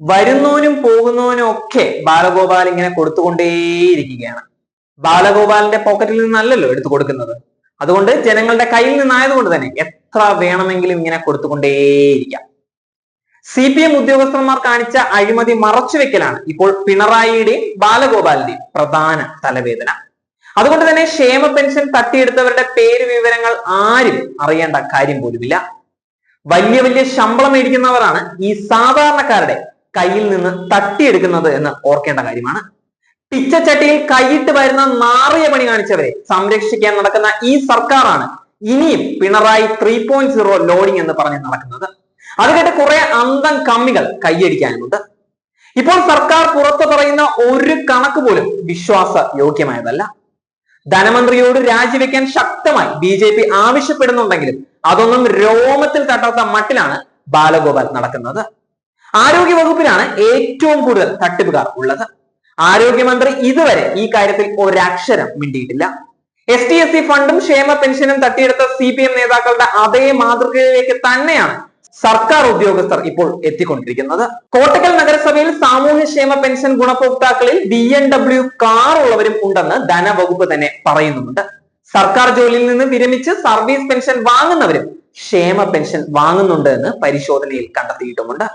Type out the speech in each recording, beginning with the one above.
വരുന്നവനും പോകുന്നവനും ഒക്കെ ബാലഗോപാൽ ഇങ്ങനെ കൊടുത്തുകൊണ്ടേയിരിക്കുകയാണ്. ബാലഗോപാലിന്റെ പോക്കറ്റിൽ നിന്നല്ലല്ലോ എടുത്തു കൊടുക്കുന്നത്. അതുകൊണ്ട് ജനങ്ങളുടെ കയ്യിൽ നിന്നായതുകൊണ്ട് തന്നെ എത്ര വേണമെങ്കിലും ഇങ്ങനെ കൊടുത്തുകൊണ്ടേയിരിക്കാം. സി പി എം ഉദ്യോഗസ്ഥന്മാർ കാണിച്ച അഴിമതി മറച്ചുവെക്കലാണ് ഇപ്പോൾ പിണറായിയുടെയും ബാലഗോപാലിന്റെയും പ്രധാന തലവേദന. അതുകൊണ്ട് തന്നെ ക്ഷേമ പെൻഷൻ തട്ടിയെടുത്തവരുടെ പേര് വിവരങ്ങൾ ആരും അറിയേണ്ട കാര്യം പോലുമില്ല. വലിയ വലിയ ശമ്പളം മേടിക്കുന്നവരാണ് ഈ സാധാരണക്കാരുടെ കയ്യിൽ നിന്ന് തട്ടിയെടുക്കുന്നത് എന്ന് ഓർക്കേണ്ട കാര്യമാണ്. പിച്ചച്ചട്ടിയിൽ കൈയിട്ട് വരുന്ന മാറിയ പണി കാണിച്ചവരെ സംരക്ഷിക്കാൻ നടക്കുന്ന ഈ സർക്കാരാണ് ഇനിയും Pinarayi three point zero loading എന്ന് പറഞ്ഞ് നടക്കുന്നത്. അത് കേട്ട് കുറെ അന്തം കമ്മികൾ കൈയടിക്കാനുമുണ്ട്. ഇപ്പോൾ സർക്കാർ പുറത്തു പറയുന്ന ഒരു കണക്ക് പോലും വിശ്വാസ യോഗ്യമായതല്ല ധനമന്ത്രിയോട് രാജിവെക്കാൻ ശക്തമായി ബി ജെ പി ആവശ്യപ്പെടുന്നുണ്ടെങ്കിലും അതൊന്നും രോമത്തിൽ തട്ടാത്ത മട്ടിലാണ് ബാലഗോപാൽ നടക്കുന്നത്. ആരോഗ്യ വകുപ്പിനാണ് ഏറ്റവും കൂടുതൽ തട്ടിപ്പുകാർ ഉള്ളത്. ആരോഗ്യമന്ത്രി ഇതുവരെ ഈ കാര്യത്തിൽ ഒരക്ഷരം മിണ്ടിയിട്ടില്ല. എസ് ടി എസ് സി ഫണ്ടും ക്ഷേമ പെൻഷനും തട്ടിയെടുത്ത സി പി എം നേതാക്കളുടെ അതേ മാതൃകയിലേക്ക് തന്നെയാണ് സർക്കാർ ഉദ്യോഗസ്ഥർ ഇപ്പോൾ എത്തിക്കൊണ്ടിരിക്കുന്നത്. കോട്ടക്കൽ നഗരസഭയിൽ സാമൂഹ്യക്ഷേമ പെൻഷൻ ഗുണഭോക്താക്കളിൽ ബി എൻ ഡബ്ല്യു കാർ ഉള്ളവരും ഉണ്ടെന്ന് ധനവകുപ്പ് തന്നെ പറയുന്നുണ്ട് സർക്കാർ ജോലിയിൽ നിന്ന് വിരമിച്ച് സർവീസ് പെൻഷൻ വാങ്ങുന്നവരും ക്ഷേമ പെൻഷൻ വാങ്ങുന്നുണ്ട് എന്ന് പരിശോധനയിൽ കണ്ടെത്തിയിട്ടുമുണ്ട്.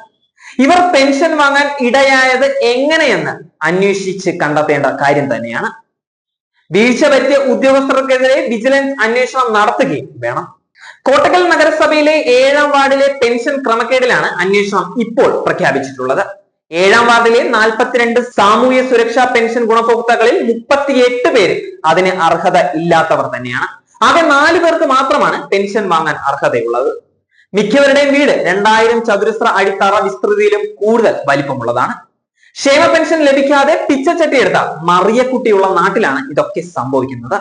ഇവർ പെൻഷൻ വാങ്ങാൻ ഇടയായത് എങ്ങനെയെന്ന് അന്വേഷിച്ച് കണ്ടെത്തേണ്ട കാര്യം തന്നെയാണ്. വീഴ്ച പറ്റിയ ഉദ്യോഗസ്ഥർക്കെതിരെ വിജിലൻസ് അന്വേഷണം നടത്തുകയും വേണം. കോട്ടക്കൽ നഗരസഭയിലെ ഏഴാം വാർഡിലെ പെൻഷൻ ക്രമക്കേടിലാണ് അന്വേഷണം ഇപ്പോൾ പ്രഖ്യാപിച്ചിട്ടുള്ളത്. ഏഴാം വാർഡിലെ നാൽപ്പത്തിരണ്ട് സാമൂഹ്യ സുരക്ഷാ പെൻഷൻ ഗുണഭോക്താക്കളിൽ മുപ്പത്തിയെട്ട് പേര് അതിന് അർഹത ഇല്ലാത്തവർ തന്നെയാണ്. ആകെ നാല് പേർക്ക് മാത്രമാണ് പെൻഷൻ വാങ്ങാൻ അർഹതയുള്ളത്. മിക്കവരുടെയും വീട് രണ്ടായിരം ചതുരശ്ര അടിത്തറ വിസ്തൃതിയിലും കൂടുതൽ വലിപ്പമുള്ളതാണ്. ക്ഷേമ പെൻഷൻ ലഭിക്കാതെ പിച്ചച്ചട്ടി എടുത്ത മറിയക്കുട്ടിയുള്ള നാട്ടിലാണ് ഇതൊക്കെ സംഭവിക്കുന്നത്.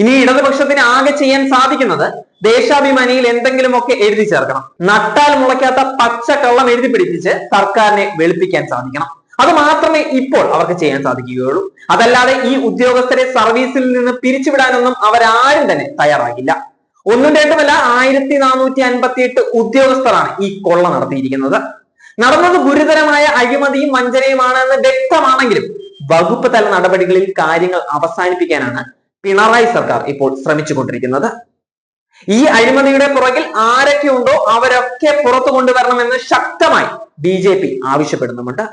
ഇനി ഇടതുപക്ഷത്തിന് ആകെ ചെയ്യാൻ സാധിക്കുന്നത് ദേശാഭിമാനിയിൽ എന്തെങ്കിലുമൊക്കെ എഴുതി ചേർക്കണം. നട്ടാൽ മുളയ്ക്കാത്ത പച്ച കള്ളം എഴുതി പിടിപ്പിച്ച് സർക്കാരിനെ വെളുപ്പിക്കാൻ സാധിക്കണം. അത് മാത്രമേ ഇപ്പോൾ അവർക്ക് ചെയ്യാൻ സാധിക്കുകയുള്ളൂ. അതല്ലാതെ ഈ ഉദ്യോഗസ്ഥരെ സർവീസിൽ നിന്ന് പിരിച്ചുവിടാനൊന്നും അവരാരും തന്നെ തയ്യാറാകില്ല. ഒന്നും രണ്ടുമല്ല ആയിരത്തി നാനൂറ്റി അൻപത്തി എട്ട് ഉദ്യോഗസ്ഥരാണ് ഈ കൊള്ള നടത്തിയിരിക്കുന്നത്. നടന്നത് ഗുരുതരമായ അഴിമതിയും വഞ്ചനയുമാണ് എന്ന് വ്യക്തമാണെങ്കിലും വകുപ്പ് തല നടപടികളിൽ കാര്യങ്ങൾ അവസാനിപ്പിക്കാനാണ് പിണറായി സർക്കാർ ഇപ്പോൾ ശ്രമിച്ചുകൊണ്ടിരിക്കുന്നത്. ഈ അഴിമതിയുടെ പുറകിൽ ആരൊക്കെ ഉണ്ടോ അവരൊക്കെ പുറത്തു കൊണ്ടുവരണമെന്ന് ശക്തമായി ബി ആവശ്യപ്പെടുന്നുമുണ്ട്.